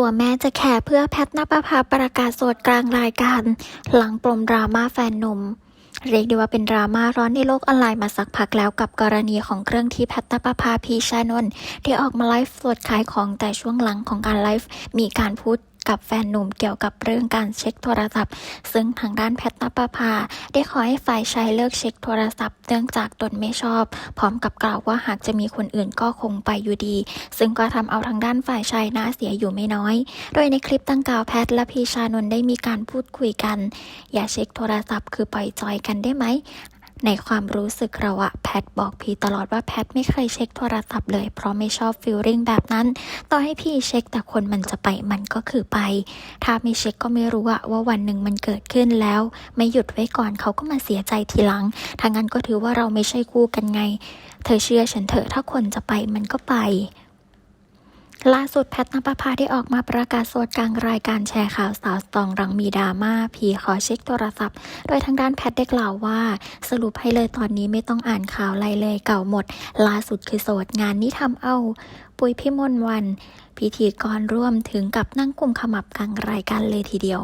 ตัวแม่จะแคร์เพื่อแพทนปภาประกาศสดกลางรายการ หลังปลมดราม่าแฟนหนุ่ม เรียกได้ว่าเป็นดราม่าร้อนในโลกออนไลน์มาสักพักแล้วกับกรณีของเครื่องที่แพทนปภาพีชานนท์ที่ออกมาไลฟ์สดขายของแต่ช่วงหลังของการไลฟ์มีการพูด กับแฟนหนุ่มเกี่ยวกับเรื่องการเช็คโทรศัพท์ ซึ่งทางด้านแพทนปภาได้ขอให้ฝ่ายชายเลิกเช็คโทรศัพท์เนื่องจากตนไม่ชอบ พร้อมกับกล่าวว่าหากจะมีคนอื่นก็คงไปอยู่ดี ซึ่งก็ทำเอาทางด้านฝ่ายชายน่าเสียอยู่ไม่น้อย โดยในคลิปดังกล่าวแพทและพีชานนท์ได้มีการพูดคุยกัน อย่าเช็คโทรศัพท์คือปล่อยจอยกันได้ไหม ในความรู้สึกเราอะแพทบอกพีตลอดว่าแพทไม่เคยเช็คโทรศัพท์เลย เพราะไม่ชอบฟีลลิ่งแบบนั้น ต่อให้พี่เช็คแต่คนมันจะไปมันก็คือไป ถ้าไม่เช็คก็ไม่รู้อะว่าวันหนึ่งมันเกิดขึ้นแล้ว ไม่หยุดไว้ก่อนเขาก็มาเสียใจทีหลังทางนั้นก็ถือว่าเราไม่ใช่คู่กันไง เธอเชื่อฉันเถอะถ้าคนจะไปมันก็ไป ล่าสุดแพทนปภาได้ออกมาประกาศโสดกลางรายการแชร์ข่าวสาวสตองรังมีดราม่าพีขอเช็คโทรศัพท์ โดยทางด้านแพทได้กล่าวว่า สรุปให้เลยตอนนี้ไม่ต้องอ่านข่าวอะไรเลยเก่าหมด ล่าสุดคือโสดงานนี้ทำเอา ปุยพิมลวัน พิธีกรร่วมถึงกับนั่งกุมขมับกลางรายการเลยทีเดียว